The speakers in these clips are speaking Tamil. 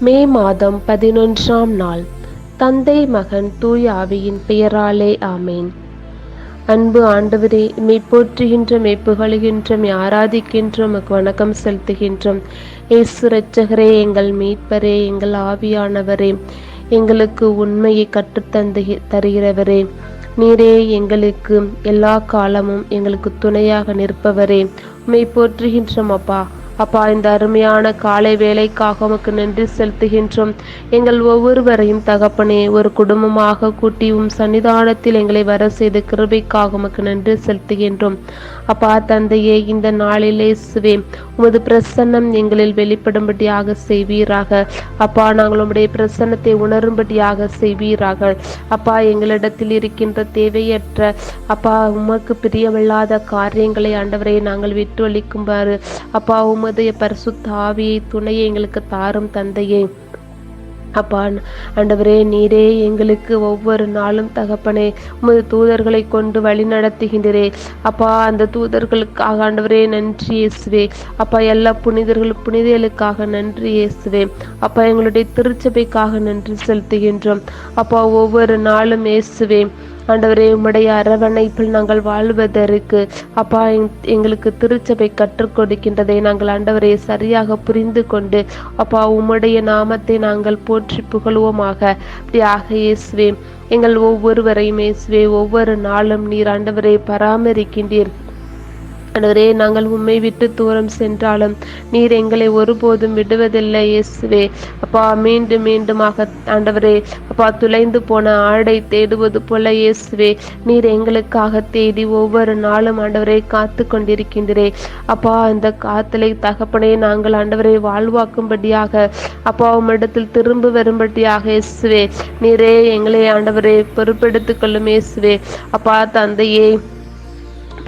மே மாதம் பதினொன்றாம் நாள். தந்தை மகன் தூய் ஆவியின் பெயராலே ஆமேன். அன்பு ஆண்டவரே மெய் போற்றுகின்ற மெய் புகழுகின்ற மெய் ஆராதிக்கின்றோம் உமக்கு வணக்கம் செலுத்துகின்றோம் ஏசு இரட்சகரே எங்கள் மீட்பரே எங்கள் ஆவியானவரே எங்களுக்கு உண்மையை கற்றுத்தந்து தருகிறவரே. நீரே எங்களுக்கு எல்லா காலமும் எங்களுக்கு துணையாக நிற்பவரே. மெய் போற்றுகின்றோம் அப்பா. அப்பா இந்த அருமையான காலை வேலைக்காக உமக்கு நன்றி செலுத்துகின்றோம். எங்கள் ஒவ்வொருவரையும் தகப்பனே ஒரு குடும்பமாக கூட்டி உம் சன்னிதானத்தில் எங்களை வர செய்த கிருபைக்காக உமக்கு நன்றி செலுத்துகின்றோம். அப்பா தந்தையே இந்த நாளிலே சுவே உமது பிரசன்னம் எங்களில் வெளிப்படும்படியாக செய்வீராக. அப்பா நாங்கள் உம்முடைய பிரசன்னத்தை உணரும்படியாக செய்வீராக. அப்பா எங்களிடத்தில் இருக்கின்ற தேவையற்ற அப்பா உமக்கு பிரியமில்லாத காரியங்களை ஆண்டவரை நாங்கள் விட்டு அளிக்கும்பாரு அப்பா உமது பரிசுத்த ஆவியை துணையை எங்களுக்கு தாரும் தந்தையே. அப்பா ஆண்டவரே நீரே எங்களுக்கு ஒவ்வொரு நாளும் தகப்பனே உமது தூதர்களை கொண்டு வழி நடத்துகின்றே அப்பா அந்த தூதர்களுக்காக ஆண்டவரே நன்றி இயேசுவே. அப்பா எல்லா புனிதர்கள் புனிதர்களுக்காக நன்றி இயேசுவே. அப்பா எங்களுடைய திருச்சபைக்காக நன்றி செலுத்துகின்றோம். அப்பா ஒவ்வொரு நாளும் இயேசுவே. ஆண்டவரே உம்முடைய அரவணைப்பில் நாங்கள் வாழ்வதற்கு அப்பா எங்களுக்கு திருச்சபை கற்றுக் கொடுக்கின்றதை நாங்கள் ஆண்டவரை சரியாக புரிந்து கொண்டு அப்பா உம்முடைய நாமத்தை நாங்கள் போற்றி புகழுவோமாக. அப்படியாக இயேசுவே எங்கள் ஒவ்வொருவரையும் இயேசுவே ஒவ்வொரு நாளும் நீர் ஆண்டவரை பராமரிக்கின்றீர். ஆண்டவரே நாங்கள் உண்மை விட்டு தூரம் சென்றாலும் நீர் எங்களை ஒருபோதும் விடுவதில்லை இயேசுவே அப்பா மீண்டும் மீண்டுமாக ஆண்டவரே அப்பா துளைந்து போன ஆடை தேடுவது போல இயேசுவே நீர் எங்களுக்காக தேடி ஒவ்வொரு நாளும் ஆண்டவரை காத்து கொண்டிருக்கின்றே அப்பா அந்த காத்தலை தகப்பனே நாங்கள் ஆண்டவரை வாழ்வாக்கும்படியாக அப்பா உம்மிடத்தில் திரும்ப வரும்படியாக இயேசுவே நீரே எங்களை ஆண்டவரை பொறுப்பெடுத்துக் கொள்ளும் இயேசுவே அப்பா தந்தையே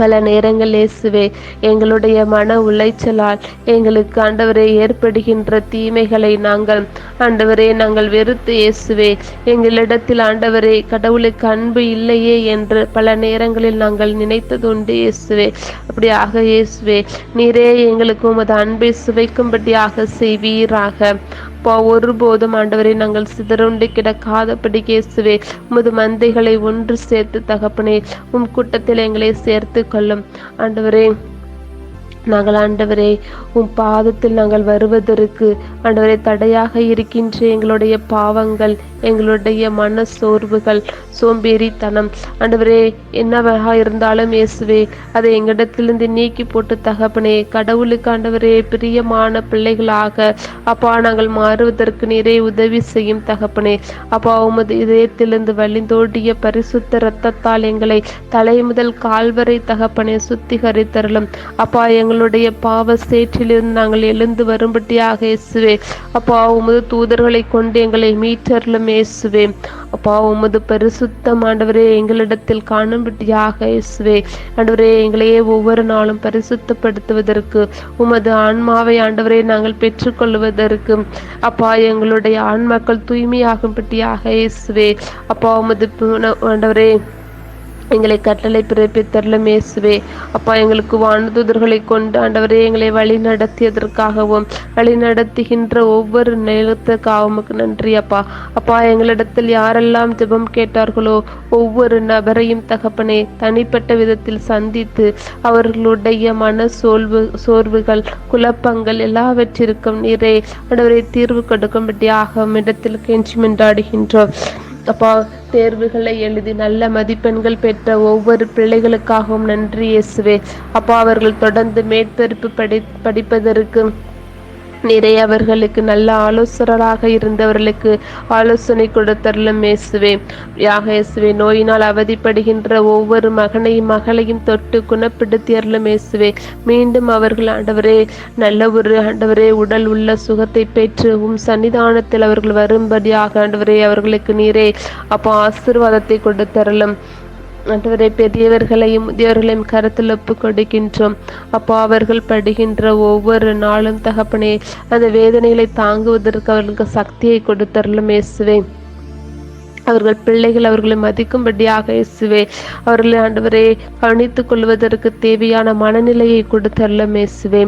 பல நேரங்கள் இயேசுவே எங்களுடைய மன உளைச்சலால் எங்களுக்கு ஆண்டவரே ஏற்படுகின்ற தீமைகளை நாங்கள் ஆண்டவரே நாங்கள் வெறுத்து இயேசுவே எங்களிடத்தில் ஆண்டவரே கடவுளுக்கு அன்பு இல்லையே என்று பல நேரங்களில் நாங்கள் நினைத்தது உண்டு இயேசுவே. அப்படியாக இயேசுவே நீரே எங்களுக்கு உமது அன்பை சுவைக்கும்படியாக செய்வீராக. அப்பா ஒருபோதும் ஆண்டவரை நாங்கள் சிதறுண்டு கிடக்காதபடி இயேசுவே உமது மந்தைகளை ஒன்று சேர்த்து தகப்பனே உம் கூட்டத்தில் எங்களை சேர்த்து கொள்ளும். ஆண்டவரே நாங்கள் ஆண்டவரே உம் பாதத்தில் நாங்கள் வருவதற்கு ஆண்டவரை தடையாக இருக்கின்ற எங்களுடைய பாவங்கள் எங்களுடைய மன சோர்வுகள் சோம்பேறித்தனம். ஆண்டவரே என்னவாக இருந்தாலும் இயேசுவே அதை எங்களிடத்திலிருந்து நீக்கி போட்டு தகப்பனே கடவுளுக்கு ஆண்டவரே பிரியமான பிள்ளைகளாக அப்பா நாங்கள் மாறுவதற்கு நிறைய உதவி செய்யும் தகப்பனே. அப்பா உமது இதயத்திலிருந்து வழிந்தோடிய பரிசுத்த இரத்தத்தால் எங்களை தலை முதல் கால்வரை தகப்பனே சுத்திகரித்தரலும் அப்பா எங்களுடைய பாவ சேற்றிலிருந்து நாங்கள் எழுந்து வரும்படியாக இயேசுவே அப்பா உமது தூதர்களை கொண்டு எங்களை மீட்டரிலும் இயேசுவே. அப்பா உமது பரிசுத்தம் ஆண்டவரே எங்களிடத்தில் காணும்படியாக இயேசுவே. ஆண்டவரே எங்களையே ஒவ்வொரு நாளும் பரிசுத்தப்படுத்துவதற்கு உமது ஆன்மாவை ஆண்டவரே நாங்கள் பெற்றுக்கொள்வதற்கு அப்பா எங்களுடைய ஆன்மாக்கள் தூய்மையாகும்படியாக இயேசுவே. அப்பா உமது ஆண்டவரே எங்களை கட்டளை பிறப்பித்தரலும் இயேசுவே. அப்பா எங்களுக்கு வானதூதர்களை கொண்டு ஆண்டவரே எங்களை வழி நடத்தியதற்காகவும் வழி நடத்துகின்ற ஒவ்வொரு நேரத்துக்காக உமக்கு நன்றி அப்பா. அப்பா எங்களிடத்தில் யாரெல்லாம் ஜெபம் கேட்டார்களோ ஒவ்வொரு நபரையும் தகப்பனே தனிப்பட்ட விதத்தில் சந்தித்து அவர்களுடைய மன சோர்வு சோர்வுகள் குழப்பங்கள் எல்லாவற்றிற்கும் நீரே ஆண்டவரை தீர்வு கொடுக்கும்படியாக இடத்தில் கெஞ்சி மென்றாடுகின்றோம் அப்பா தேர்வுகளை எழுதி நல்ல மதிப்பெண்கள் பெற்ற ஒவ்வொரு பிள்ளைகளுக்காகவும் நன்றி இயேசுவே. அப்பா அவர்கள் தொடர்ந்து மேற்பெருப்பு படி படிப்பதற்கு நிறைய அவர்களுக்கு நல்ல ஆலோசகராக இருந்தவர்களுக்கு ஆலோசனை கொடுத்தருளும் இயேசுவே. யாக இயேசுவே நோயினால் அவதிப்படுகின்ற ஒவ்வொரு மகனையும் மகளையும் தொட்டு குணப்படுத்தி அருளும் இயேசுவே. மீண்டும் அவர்கள் ஆண்டவரே நல்ல ஒரு ஆண்டவரே உடல் உள்ள சுகத்தை பெற்று உம் சன்னிதானத்தில் அவர்கள் வரும்படியாக ஆண்டவரே அவர்களுக்கு நீரே அப்போ ஆசிர்வாதத்தை கொடுத்தரலும் ஆண்டவரை பெரியவர்களையும் முதியவர்களையும் கருத்தில் ஒப்பு கொடுக்கின்றோம் அப்போ அவர்கள் படுகின்ற ஒவ்வொரு நாளும் தகப்பனே அந்த வேதனைகளை தாங்குவதற்கு அவர்களுக்கு சக்தியை கொடுத்தருளும் இயேசுவேன் அவர்கள் பிள்ளைகள் அவர்களை மதிக்கும்படியாக இயேசுவே அவர்களை ஆண்டவரே கவனித்துக் கொள்வதற்கு தேவையான மனநிலையை கொடுத்தல்ல மேசுவே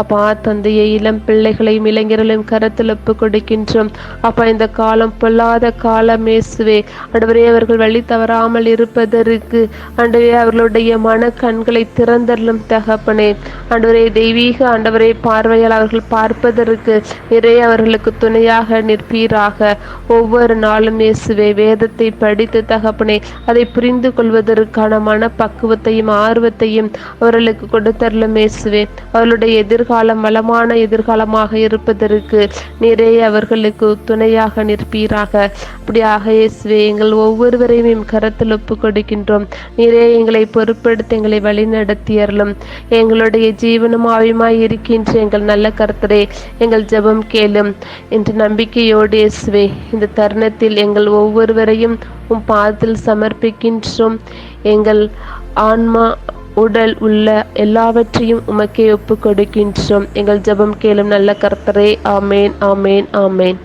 அப்பா தந்தையை இளம் பிள்ளைகளையும் இளைஞர்களையும் கருத்தில் ஒப்பு கொடுக்கின்றோம். அப்பா இந்த காலம் பொல்லாத காலம் இயேசுவே. ஆண்டவரே அவர்கள் வழி தவறாமல் இருப்பதற்கு ஆண்டவரே அவர்களுடைய மன கண்களை திறந்தள்ளும் தகப்பனே. ஆண்டவரே தெய்வீக ஆண்டவரே பார்வையால் அவர்கள் பார்ப்பதற்கு நிறைய அவர்களுக்கு துணையாக நிற்பீராக. ஒவ்வொரு நாளும் இயேசுவே வேதத்தை படித்து தகப்பனே அதை புரிந்து கொள்வதற்கான மனப்பக்குவத்தையும் ஆர்வத்தையும் அவர்களுக்கு கொடுத்தரலும் இயேசுவே. அவர்களுடைய எதிர்காலம் வளமான எதிர்காலமாக இருப்பதற்கு நிறைய அவர்களுக்கு துணையாக நிற்பீராக. அப்படியாக இயேசுவே எங்கள் ஒவ்வொருவரையும் கரத்தில் ஒப்பு கொடுக்கின்றோம். நிறைய எங்களை பொறுப்பெடுத்து எங்களை வழிநடத்தியறலும் எங்களுடைய ஜீவனும் ஆவியுமாய் இருக்கின்ற எங்கள் நல்ல கருத்தரே எங்கள் ஜெபம் கேளும். என்று நம்பிக்கையோடு இயேசுவே இந்த தருணத்தில் எங்கள் ஒவ்வொரு ஒவ்வொருவரையும் உம் பாதத்தில் சமர்ப்பிக்கின்றோம். எங்கள் ஆன்மா உடல் உள்ள எல்லாவற்றையும் உமக்கே ஒப்பு கொடுக்கின்றோம். எங்கள் ஜெபம் கேளும் நல்ல கர்த்தரே ஆமேன் ஆமேன் ஆமேன்.